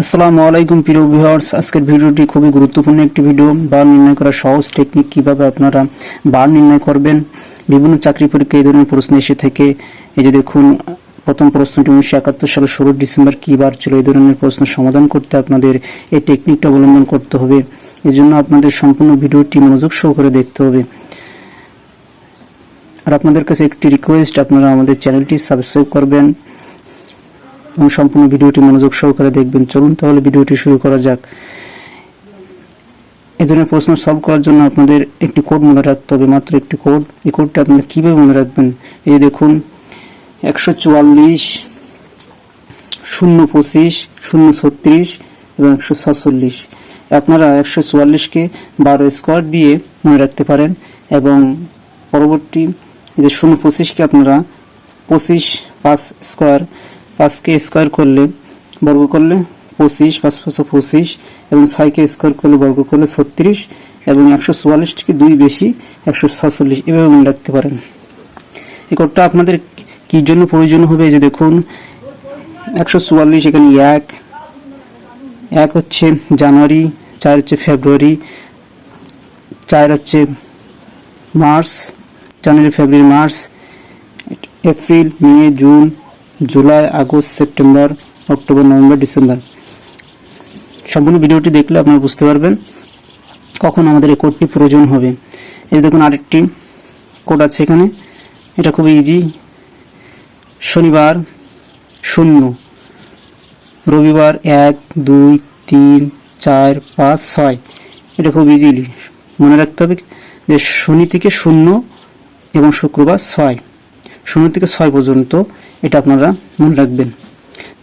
আসসালামু আলাইকুম, প্রিয় ভিউয়ার্স আজকের ভিডিওটি খুবই গুরুত্বপূর্ণ একটি ভিডিও বার নির্ণয় করার সহজ টেকনিক কীভাবে আপনারা বার নির্ণয় করবেন, বিভিন্ন চাকরি পরীক্ষা এই ধরনের প্রশ্ন এসে থেকে। এই যে দেখুন, প্রথম প্রশ্নটি উনিশশো একাত্তর সালের ষোলো ডিসেম্বর কি বার ছিল? এই ধরনের প্রশ্ন সমাধান করতে আপনাদের এই টেকনিকটা অবলম্বন করতে হবে। এই জন্য আপনাদের সম্পূর্ণ ভিডিওটি মনোযোগ সহকারে দেখতে হবে। আর আপনাদের কাছে একটি রিকোয়েস্ট আপনারা আমাদের চ্যানেলটি সাবস্ক্রাইব করবেন। এবং সম্পূর্ণ ভিডিওটি মনোযোগ সহকারে দেখবেন। চলুন তাহলে ভিডিওটি শুরু করা যাক। এই ধরনের প্রশ্ন সলভ করার জন্য আপনাদের একটি কোড মনে রাখতে হবে, মাত্র একটি কোড। এই কোডটা আপনারা কীভাবে মনে রাখবেন? এই দেখুন, একশো চুয়াল্লিশ, শূন্য পঁচিশ, শূন্য ছত্রিশ এবং একশো সাতচল্লিশ। আপনারা একশো চুয়াল্লিশকে বারো স্কোয়ার দিয়ে মনে রাখতে পারেন এবং পরবর্তী যে শূন্য পঁচিশকে আপনারা পঁচিশ পাঁচ স্কোয়ার পাঁচকে স্কোয়ার করলে বর্গ করলে পঁচিশ, পাঁচ পাঁচশো পঁচিশ, এবং ছয়কে স্কোয়ার করলে বর্গ করলে ছত্রিশ, এবং একশো চুয়াল্লিশ থেকে দুই বেশি, একশো সাতচল্লিশ এভাবে মনে রাখতে পারেন। এই কোডটা আপনাদের কি জন্য প্রয়োজন হবে? যে দেখুন, একশো চুয়াল্লিশ এখানে এক এক হচ্ছে জানুয়ারি, চার হচ্ছে ফেব্রুয়ারি, চার হচ্ছে March, January, February, March, April, May, June July, August, September, October, November, December. সম্পূর্ণ ভিডিওটি দেখলে আপনারা বুঝতে পারবেন কখন আমাদের এই কোডটি প্রয়োজন হবে। এই দেখুন আরেকটি কোড আছে এখানে। এটা খুব ইজি শনিবার শূন্য। রবিবার এক, দুই, তিন, চার, পাঁচ, ছয়। এটা খুব ইজিলি মনে রাখতে হবে যে শনি থেকে শূন্য এবং শুক্রবার ছয়। শূন্য থেকে ছয় পর্যন্ত এটা আপনারা মনে রাখবেন।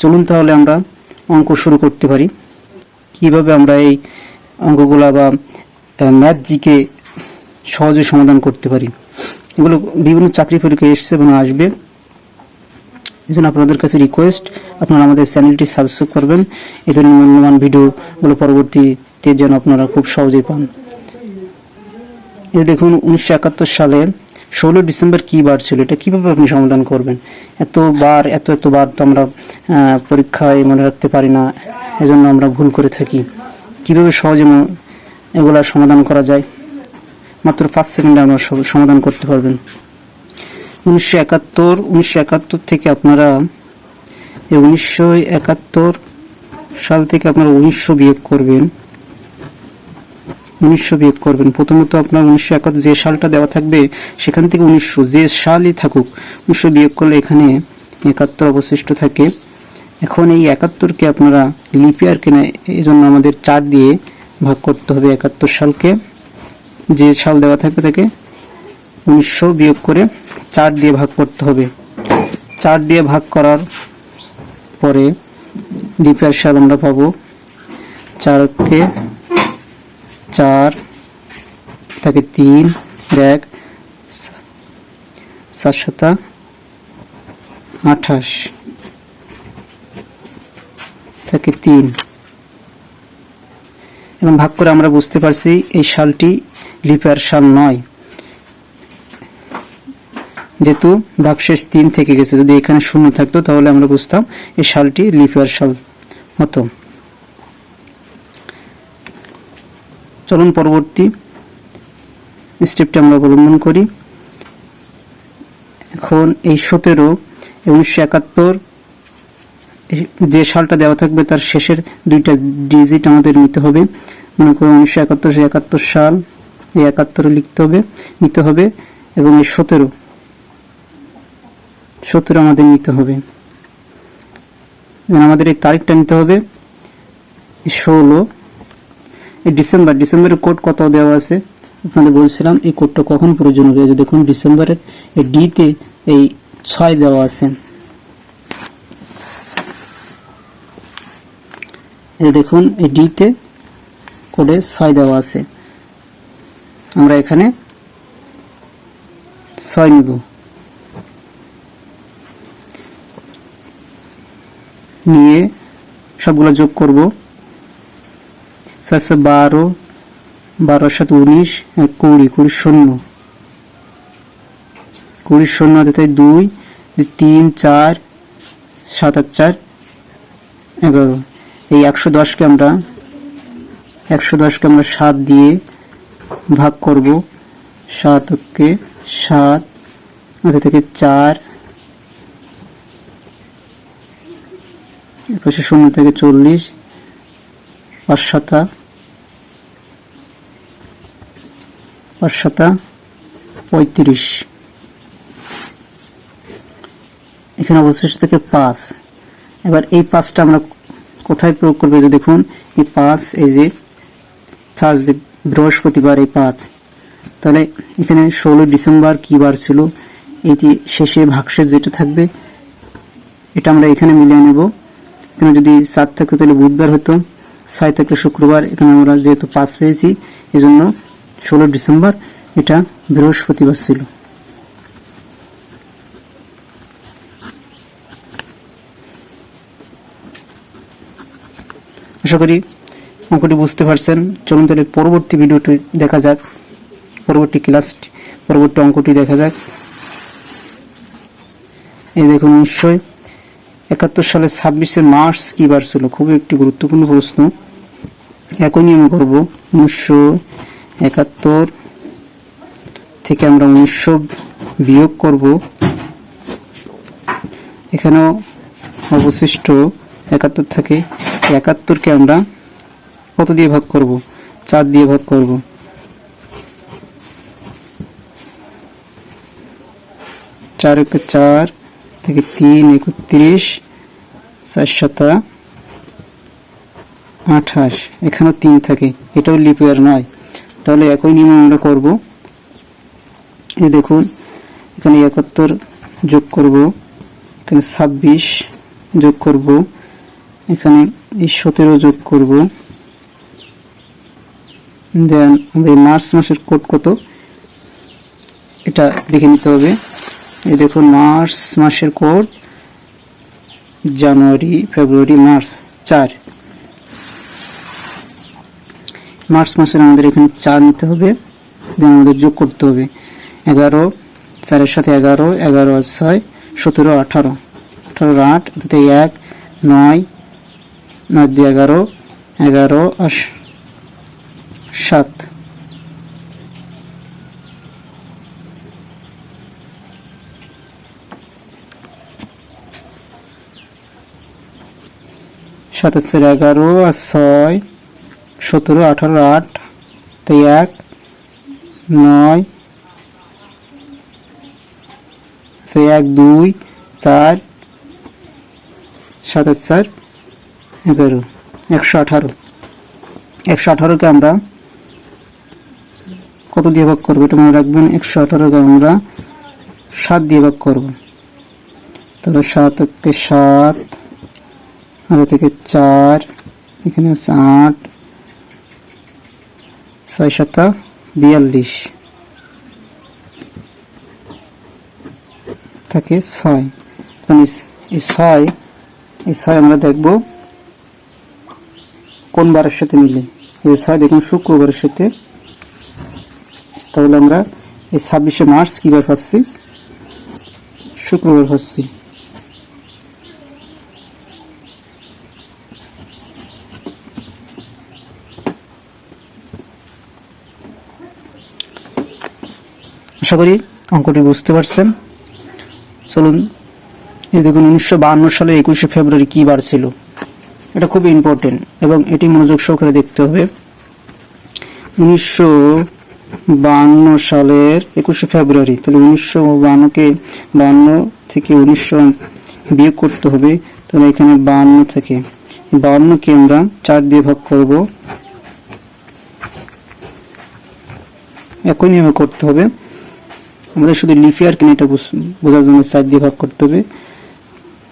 চলুন তাহলে আমরা অঙ্ক শুরু করতে পারি। কীভাবে আমরা এই অঙ্কগুলা বা ম্যাথ জিকে সহজে সমাধান করতে পারি? এগুলো বিভিন্ন চাকরি পরীক্ষায় এসছে এবং আসবে। এই জন্য আপনাদের কাছে রিকোয়েস্ট আপনারা আমাদের চ্যানেলটি সাবস্ক্রাইব করবেন। এই ধরনের মূল্যবান ভিডিওগুলো পরবর্তীতে যেন আপনারা খুব সহজেই পান। এই দেখুন, উনিশশো একাত্তর সালে ষোলো ডিসেম্বর কি বার ছিল? এটা কীভাবে আপনি সমাধান করবেন? এত বার, এত এত বার তো আমরা পরীক্ষায় মনে রাখতে পারি না। এজন্য আমরা ভুল করে থাকি। কীভাবে সহজে ম- এগুলা সমাধান করা যায়? মাত্র পাঁচ সেকেন্ডে আমরা সমাধান করতে পারবেন। উনিশশো একাত্তর উনিশশো একাত্তর থেকে আপনারা উনিশশো একাত্তর সাল থেকে আপনারা উনিশশো বিয়োগ করবেন। উনিশশো বিয়োগ করবেন। প্রথমত আপনার উনিশশো একাত্তর যে সালটা দেওয়া থাকবে, সেখান থেকে উনিশশো যে সালই থাকুক উনিশশো বিয়োগ করলে এখানে একাত্তর অবশিষ্ট থাকে। এখন এই একাত্তরকে আপনারা লিপিয়ার কেনা এই জন্য আমাদের চার দিয়ে ভাগ করতে হবে একাত্তর সালকে যে সাল দেওয়া থাকবে তাকে উনিশশো বিয়োগ করে চার দিয়ে ভাগ করতে হবে। চার দিয়ে ভাগ করার পরে লিপিয়ার সাল আমরা পাবো চারকে চার থাকে তিন, এক, সাত সাতা, আঠাশ। থাকে তিন। এবং ভাগ করে আমরা বুঝতে পারছি এই সালটি লিপিয়ার সাল নয়। যেহেতু ভাগশেষ তিন থেকে গেছে, যদি এখানে শূন্য থাকতো তাহলে আমরা বুঝতাম এই সালটি লিপিয়ার সাল হতো চলুন পরবর্তী স্টেপটা আমরা অবলম্বন করি। এখন এই সতেরো উনিশশো একাত্তর যে সালটা দেওয়া থাকবে তার শেষের দুইটা ডিজিট আমাদের নিতে হবে। মনে করুন উনিশশো একাত্তর একাত্তর সাল, এই একাত্তরে লিখতে হবে, নিতে হবে এবং এই সতেরো সতেরো আমাদের নিতে হবে। আমাদের এই তারিখটা নিতে হবে ষোলো ডিসেম্বর ডিসেম্বরের কোড কত দেওয়া আছে? আপনাদের বলছিলাম এই কোডটা কখন প্রয়োজন হবে? দেখুন, ডিসেম্বরের এই ডিতে এই ছয় দেওয়া আছে। দেখুন, এই ডিতে কোডে ছয় দেওয়া আছে। আমরা এখানে ছয় নিব। নিয়ে সবগুলো যোগ করব। সাতশো বারো বারো সাত উনিশ আর কুড়ি কুড়ি শূন্য। কুড়ি শূন্য হাতে দুই, তিন, চার, সাত আর চার, এগারো। এই একশো দশকে আমরা, একশো দশকে আমরা সাত দিয়ে ভাগ করব। সাতকে সাত ওদের থেকে চার এপাশে শূন্য থেকে চল্লিশ পাঁচ সাতা পাঁচ সাতা পঁয়ত্রিশ। এখানে অবশিষ্ট থেকে পাঁচ। এবার এই পাঁচটা আমরা কোথায় প্রয়োগ করব? যে দেখুন, এই পাঁচ, এই যে থার্সডে বৃহস্পতিবার এই পাঁচ। তাহলে এখানে ষোলো ডিসেম্বর কি বার ছিল? এই যে শেষে ভাগশেষ যেটা থাকবে, এটা আমরা এখানে মিলিয়ে নেব। এখানে যদি সাত থাকতো তাহলে বুধবার হতো, ছয় থাকলে শুক্রবার, এখানে আমরা যেহেতু পাঁচ পেয়েছি এই জন্য ষোলো ডিসেম্বর, এটা বৃহস্পতিবার ছিল। আশা করি অঙ্কটি বুঝতে পারছেন। চলুন তাহলে পরবর্তী ভিডিওটি দেখা যাক। পরবর্তী ক্লাস পরবর্তী অঙ্কটি দেখা যাক। এই দেখুন নিশ্চয় একাত্তর সালে ছাব্বিশে মার্চ কি বার ছিল। খুবই একটি গুরুত্বপূর্ণ প্রশ্ন। একই নিয়মে করব। উনিশশো একাত্তর থেকে আমরা উনিশশো বিয়োগ করব। এখানেও অবশিষ্ট একাত্তর থাকে একাত্তরকে আমরা কত দিয়ে ভাগ করব? চার দিয়ে ভাগ করব। চার একে চার থেকে তিন একত্রিশ চার সাতা, আঠাশ। এখানেও তিন থাকে। এটাও লিপিয়ার নয়। তাহলে একই নিয়ম আমরা করব। এই দেখুন, এখানে একাত্তর যোগ করব, এখানে ছাব্বিশ যোগ করব, এখানে এই সতেরো যোগ করব। দেন এই মার্চ মাসের কোড কত? এটা দেখে নিতে হবে। এই দেখুন, মার্চ মাসের কোড, জানুয়ারি, ফেব্রুয়ারি, মার্চ, চার। মার্চ মাসের আমাদের এখানে চার নিতে হবে। দেন আমাদের যোগ করতে হবে। এগারো, চারের সাথে এগারো এগারো আর ছয়, সতেরো, আঠারো। আঠারো আট, অর্থাৎ এক, নয় নয়, দুই, এগারো এগারো আর সাত। সাতাশের এগারো আর ছয় সতেরো, আঠারো, আট তাই এক, নয় সেই এক, দুই, চার সাত আর চার, এগারো, একশো আঠারো। একশো আঠারোকে আমরা কত দিয়ে ভাগ করব? এটা মনে রাখবেন, একশো আঠারোকে আমরা সাত দিয়ে ভাগ করব। তাহলে সাত একে সাত আগে থেকে চার, এখানে আছে আট ছয় সাতা বিয়াল্লিশ। থাকে ছয়। এখন এই- ছয়, এই ছয় আমরা দেখব কোন বারের সাথে মিলে। এই ছয় দেখুন, শুক্রবারের সাথে। তাহলে আমরা এই ছাব্বিশে মার্চ কি বার পাচ্ছি শুক্রবার পাচ্ছি আশা করি অঙ্কটি বুঝতে পারছেন। চলুন, এই দেখুন, উনিশশো বাহান্ন সালের একুশে ফেব্রুয়ারি কি বার ছিল? এটা খুব ইম্পর্টেন্ট এবং এটি মনোযোগ সহকারে দেখতে হবে। উনিশশো বাহান্ন সালের একুশে ফেব্রুয়ারি, তাহলে উনিশশো বাহান্নকে বাহান্ন থেকে উনিশশো বিয়োগ করতে হবে, তাহলে এখানে বাহান্ন থেকে। বাহান্নকে আমরা চার দিয়ে ভাগ করব। একই নিয়মে করতে হবে। আমাদের শুধু লিপিয়ার কিনে এটা বোঝার জন্য চার দিয়ে ভাগ করতে হবে।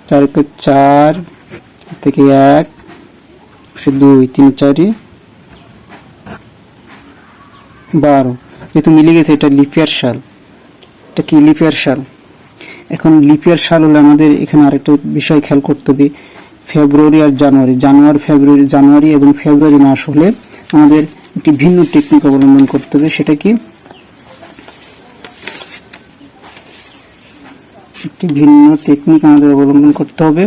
চারকে চার থেকে এক, সে দুই, তিন, চারি, বারো। যেহেতু মিলে গেছে, এটা লিপিয়ার সাল এটা কি লিপিয়ার সাল এখন লিপিয়ার সাল হলে আমাদের এখানে আরেকটা বিষয় খেয়াল করতে হবে। ফেব্রুয়ারি আর জানুয়ারি। জানুয়ারি, ফেব্রুয়ারি, জানুয়ারি এবং ফেব্রুয়ারি মাস হলে আমাদের একটি ভিন্ন টেকনিক অবলম্বন করতে হবে। সেটা কি? একটি ভিন্ন টেকনিক আমাদের অবলম্বন করতে হবে।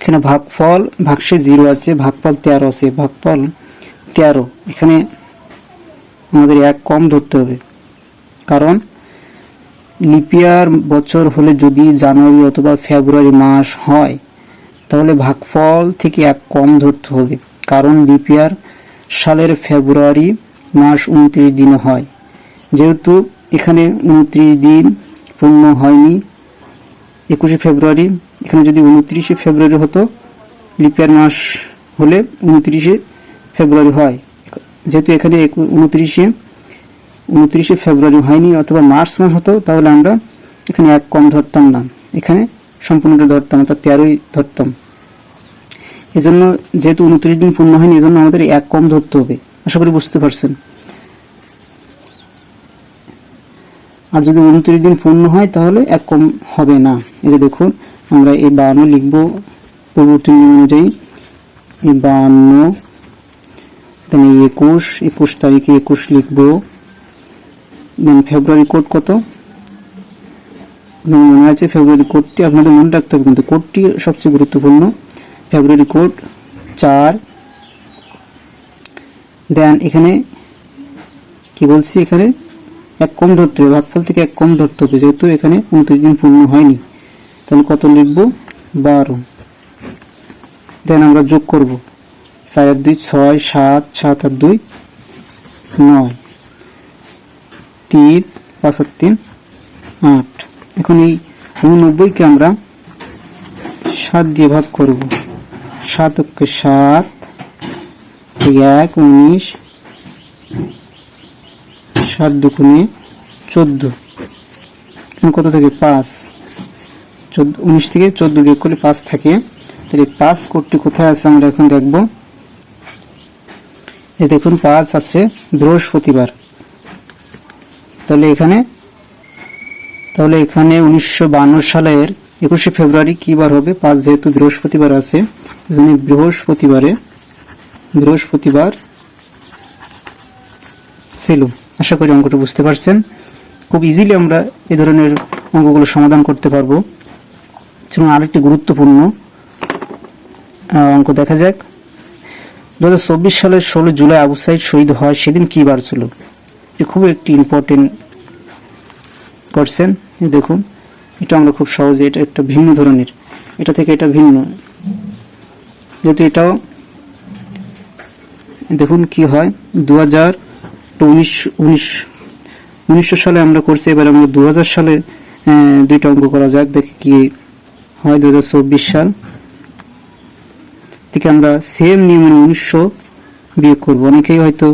এখানে ভাগফল ভাগশে জিরো আছে, ভাগফল তেরো আছে, ভাগফল তেরো। এখানে আমাদের এক কম ধরতে হবে। কারণ লিপিয়ার বছর হলে যদি জানুয়ারি অথবা ফেব্রুয়ারি মাস হয়, তাহলে ভাগফল থেকে এক কম ধরতে হবে। কারণ লিপিয়ার সালের ফেব্রুয়ারি মাস উনত্রিশ দিনে হয়। যেহেতু এখানে উনত্রিশ দিন পূর্ণ হয়নি। একুশে ফেব্রুয়ারি, এখানে যদি উনত্রিশে ফেব্রুয়ারি হতো, লিপিয়ার মাস হলে উনত্রিশে ফেব্রুয়ারি হয়। যেহেতু এখানে উনত্রিশে উনত্রিশে ফেব্রুয়ারি হয়নি অথবা মার্চ মাস হতো, তাহলে আমরা এখানে এক কম ধরতাম না। এখানে সম্পূর্ণটা ধরতাম, অর্থাৎ তেরোই ধরতাম। এজন্য যেহেতু উনত্রিশ দিন পূর্ণ হয়নি, এজন্য আমাদের এক কম ধরতে হবে। আশা করি বুঝতে পারছেন। আর যদি উনত্রিশ দিন পূর্ণ হয়, তাহলে এক কম হবে না। এই যে দেখুন, আমরা এই বাহান্ন লিখব পূর্ববর্তী নিয়ম অনুযায়ী। এই বাহান্ন দেন এই একুশ একুশ তারিখে একুশ লিখব। দেন ফেব্রুয়ারি কোড কত? মনে আছে ফেব্রুয়ারি কোডটি আপনাদের মনে রাখতে হবে কিন্তু কোডটি সবচেয়ে গুরুত্বপূর্ণ। ফেব্রুয়ারি কোড চার। দেন এখানে কি বলছি এখানে? এক কম ধরতে হবে। ভাগফল থেকে এক কম ধরতে হবে, যেহেতু এখানে উনত্রিশ দিন পূর্ণ হয়নি। তাহলে কত লিখব? বারো। দেন আমরা যোগ করব। চার আর দুই ছয় সাত সাত আর দুই নয়। তিন, পাঁচ আর তিন, আট। এখন এই উননব্বইকে আমরা সাত দিয়ে ভাগ করব। সাত অক্ষে সাত এক, উনিশ সাত দুগুণে চোদ্দ। কত থাকে? পাঁচ। চোদ্দ, উনিশ থেকে চোদ্দ বিয়োগ করলে পাঁচ থাকে। তাহলে পাঁচ কোডটি কোথায় আছে আমরা এখন দেখব। এই দেখুন, পাঁচ আছে বৃহস্পতিবার। তাহলে এখানে তাহলে এখানে উনিশশো সালের একুশে ফেব্রুয়ারি কি বার হবে? পাঁচ যেহেতু বৃহস্পতিবার আছে বৃহস্পতিবারে, বৃহস্পতিবার ছিল। আশা করি অঙ্কটা বুঝতে পারছেন। খুব ইজিলি আমরা এ ধরনের অঙ্কগুলো সমাধান করতে পারব। চলুন আরেকটি গুরুত্বপূর্ণ অঙ্ক দেখা যাক। দু হাজার চব্বিশ সালের ষোলো জুলাই আবু সাইদ শহীদ হয়, সেদিন কি বার ছিল? এটি খুব একটি ইম্পর্টেন্ট করছেন দেখুন। এটা আমরা খুব সহজে, এটা একটা ভিন্ন ধরনের, এটা থেকে এটা ভিন্ন। যেহেতু এটাও, দেখুন কি হয় দু হাজার উনিশ উনিশ, উনিশশো সালে আমরা করছি, এবার আমরা দু হাজার সালে দুইটা অঙ্ক করা যাক, দেখি কি হয় দু সাল। থেকে আমরা সেম নিয়মে উনিশশো বিয়োগ করব। অনেকেই হয়তো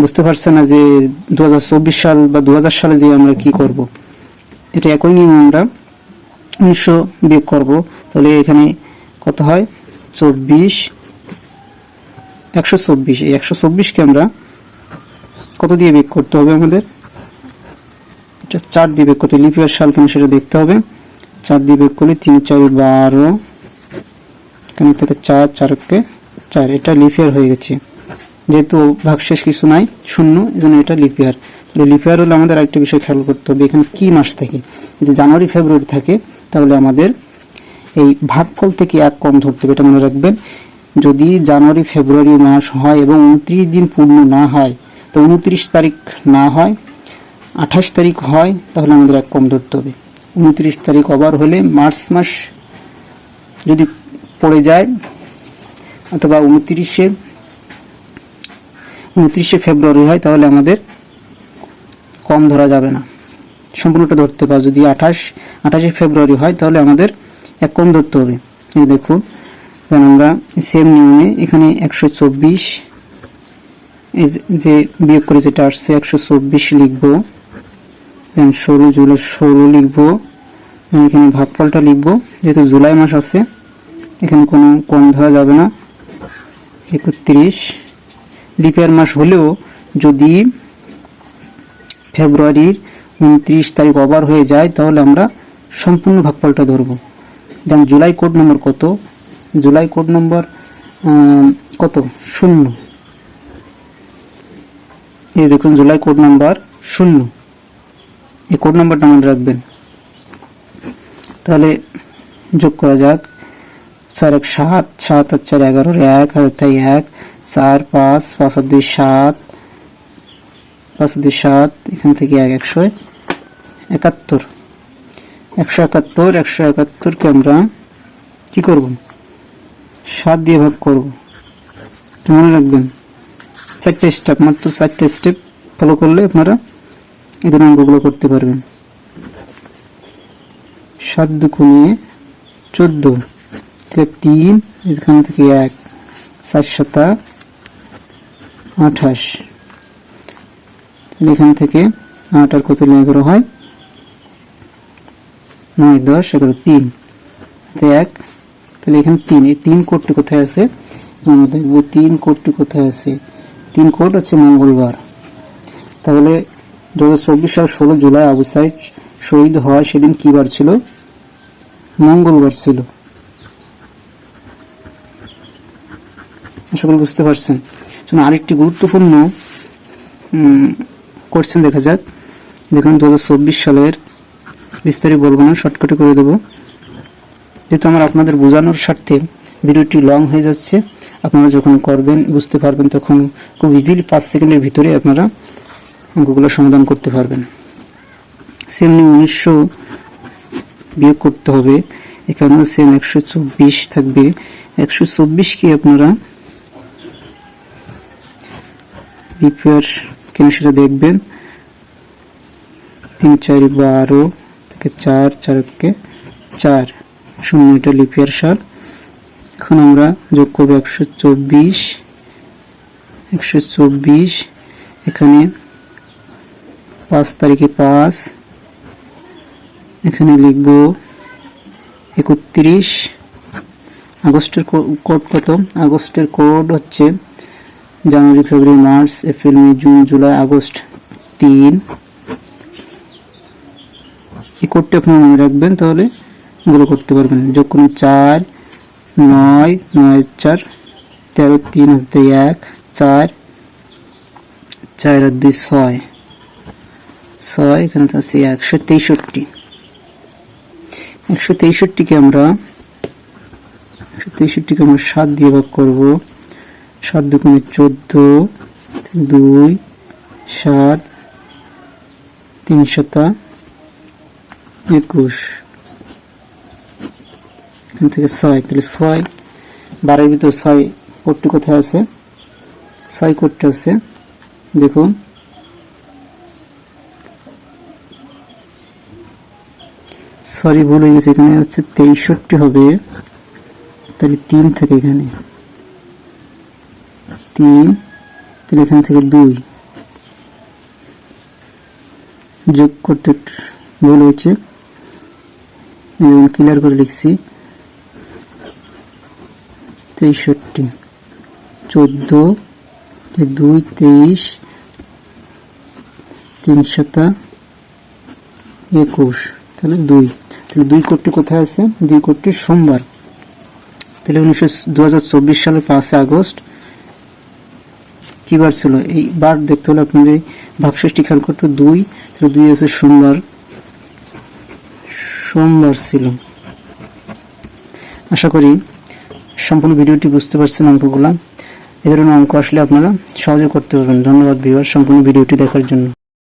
বুঝতে পারছে না যে দু হাজার চব্বিশ সাল বা দু সালে যে আমরা কি করব। এটা একই নিয়ম আমরা উনিশশো বিয়োগ করব। তাহলে এখানে কত হয়? চব্বিশ একশো চব্বিশ, এই একশো চব্বিশকে আমরা কত দিয়ে বিয়োগ করতে হবে আমাদের? এটা চার দিয়ে বিয়োগ করতে লিপিয়ার সাল কিনা সেটা দেখতে হবে? চার দিয়ে বিয়োগ করলে তিন, চার, বারো। এখানে থেকে চার, চারকে চার। এটা লিপিয়ার হয়ে গেছে। যেহেতু ভাগশেষ কিছু নাই, শূন্য, এজন্য এটা লিপিয়ার তাহলে লিপিয়ার হলে আমাদের আরেকটা বিষয় খেয়াল করতে হবে। এখানে কি মাস থাকে? যদি জানুয়ারি, ফেব্রুয়ারি থাকে, তাহলে আমাদের এই ভাগফল থেকে এক কম ধরতে হবে। এটা মনে রাখবেন। যদি জানুয়ারি, ফেব্রুয়ারি মাস হয় এবং উনত্রিশ দিন পূর্ণ না হয়, তো উনত্রিশ তারিখ না হয়, আঠাশ তারিখ হয়, তাহলে আমাদের এক কম ধরতে হবে। উনত্রিশ তারিখ ওভার হলে মার্চ মাস যদি পড়ে যায়, অথবা উনত্রিশে উনত্রিশে ফেব্রুয়ারি হয়, তাহলে আমাদের কম ধরা যাবে না। সম্পূর্ণটা ধরতে পারে। যদি আঠাশ, আঠাশে ফেব্রুয়ারি হয়, তাহলে আমাদের এক কম ধরতে হবে। দেখুন কারণ আমরা সেম নিয়মে এখানে একশো চব্বিশ যে- বিয়োগ করে যেটা আসছে একশো চব্বিশ লিখব দেন ষোলো জুলাই ষোলো লিখব, then এখানে ভাগফলটা লিখব, যেহেতু জুলাই মাস আছে, এখানে কোনো কম ধরা যাবে না, একত্রিশ। লিপিয়ার মাস হলেও যদি ফেব্রুয়ারির উনত্রিশ তারিখ ওভার হয়ে যায়, তাহলে আমরা সম্পূর্ণ ভাগফলটা ধরবো। দেন জুলাই কোড নম্বর কত? জুলাই কোড নম্বর কত? শূন্য। এই দেখুন, জুলাই কোড নাম্বার শূন্য। এই কোড নাম্বারটা মনে রাখবেন। তাহলে যোগ করা যাক। চার এক সাত সাত আর চার এগারোর এক হাজার তাই এক, চার, পাঁচ পাঁচ দুই, সাত, পাঁচ দুই, সাত, এখান থেকে এক, একশো একাত্তর। একশো একাত্তর, একশো একাত্তরকে আমরা কি করব? সাত দিয়ে ভাগ করব। মনে রাখবেন। চারটে স্টেপ মাত্র চারটে স্টেপ ফলো করলে আপনারা এদের অঙ্কগুলো করতে পারবেন। সাত দুগুণে চোদ্দ থেকে তিন, এখান থেকে এক, চার সাতা, আঠাশ। এখান থেকে আট আর কত এগারো হয়? নয়, দশ, এগারো, তিন। এক তাহলে এখানে তিন এই তিন কোডটি কোথায় আছে? আমরা দেখব তিন কোডটি কোথায় আছে? তিন কোড হচ্ছে মঙ্গলবার। তাহলে দু হাজার চব্বিশ সাল ষোলো জুলাই আবু সাইদ শহীদ হওয়া সেদিন কি বার ছিল? মঙ্গলবার ছিল। করি বুঝতে পারছেন। শোনো, আরেকটি গুরুত্বপূর্ণ কোশ্চেন দেখা যাক। দেখুন দু হাজার চব্বিশ সালের বিস্তারিত বলব না শর্টকাটে করে দেবো। যেহেতু আমার আপনাদের বোঝানোর স্বার্থে ভিডিওটি লং হয়ে যাচ্ছে, আপনারা যখন করবেন, বুঝতে পারবেন, তখন খুব ইজিলি পাঁচ সেকেন্ডের ভিতরে আপনারা অঙ্কগুলো সমাধান করতে পারবেন। সেমনি উনিশশো বিয়োগ করতে হবে, এখানেও সেম একশো চব্বিশ থাকবে। একশো চব্বিশকে আপনারা রিপেয়ার কেন সেটা দেখবেন? তিন চার বারো থেকে চার চারকে চার। শূন্য এটা লিপিয়ার সার। এখন আমরা যোগ করব একশো চব্বিশ একশো চব্বিশ, এখানে পাঁচ তারিখে পাঁচ, এখানে লিখব একত্রিশ, আগস্টের কোড কত? আগস্টের কোড হচ্ছে January, February, March, April, May, June, July, August তিন। এই কোডটি আপনি মনে রাখবেন তাহলে। এগুলো করতে পারবেন। যোগ করুন চার, নয় নয়, চার, তেরো, তিন হাতে এক, চার চার আর দুই ছয়। ছয় এখানে আছে একশো তেষট্টি। একশো তেষট্টিকে আমরা, একশো তেষট্টিকে আমরা সাত দিয়ে ভাগ করব। সাত দুগুণে চোদ্দ, দুই, সাত, তিন শতা একুশ। এখান থেকে ছয়, তাহলে ছয়, বারের ভিতর ছয় কোটটি কোথায় আছে? ছয় কোটটি আছে, দেখুন। সরি, ভুল হয়ে গেছে, এখানে হচ্ছে তেইশটি হবে। তাহলে তিন থাকে এখানে। তিন, তাহলে এখান থেকে দুই। যোগ করতে ভুল হয়েছে। ক্লিয়ার করে লিখছি। তেষট্টি, চোদ্দ দুই, তেইশ, তিন সাতা, একুশ, তাহলে দুই। তাহলে দুই কোটি কোথায় আছে? দুই কোটি সোমবার। তাহলে উনিশশো দু হাজার চব্বিশ সালের পাঁচই আগস্ট কি বার ছিল? এই বার দেখতে হলে আপনার এই ভাগশেষটি খেয়াল করতে দুই, তাহলে দুই আছে সোমবার। সোমবার ছিল। আশা করি সম্পূর্ণ ভিডিওটি বুঝতে পারছেন অঙ্কগুলা। এ ধরনের অঙ্ক আসলে আপনারা সহজে করতে পারবেন। ধন্যবাদ ভিউয়ার সম্পূর্ণ ভিডিওটি দেখার জন্য।